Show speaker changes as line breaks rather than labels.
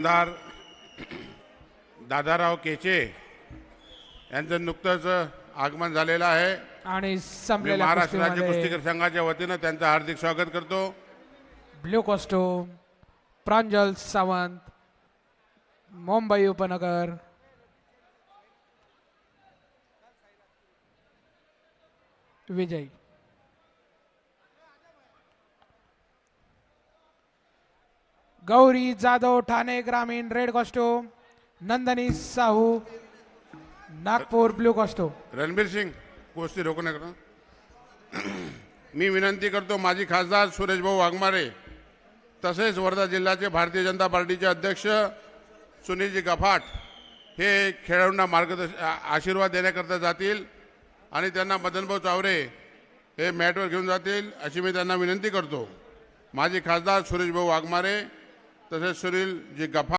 आमदार दादाराव केचे यांचं नुकतंच आगमन झालेलं आहे.
आणि
मी
संपलेल्या
महाराष्ट्र राज्य
कुस्तीमध्ये
कुस्तीकर संघाच्या वतीनं त्यांचं हार्दिक स्वागत करतो.
ब्ल्यू कॉस्ट्यूम प्रांजल सावंत मुंबई उपनगर. विजय. गौरी जाधव ठाणे ग्रामीण red costume Nandini Sahu Nagpur blue costume
Ranbir Singh कुस्ती रोखू नका. मी विनंती करतो माजी खासदार सुरेशभाऊ वाघमारे तसेच वर्धा जिल्ह्याचे भारतीय जनता पार्टीचे अध्यक्ष सुनीलजी गफाट हे खेळाडूंना मार्गदर्शन आशीर्वाद देण्याकरता जातील आणि त्यांना मदनभाऊ चावरे हे मॅटवर घेऊन जातील अशी मी त्यांना विनंती करतो. माजी खासदार सुरेशभाऊ वाघमारे तसेच सुनीलजी गफ़ा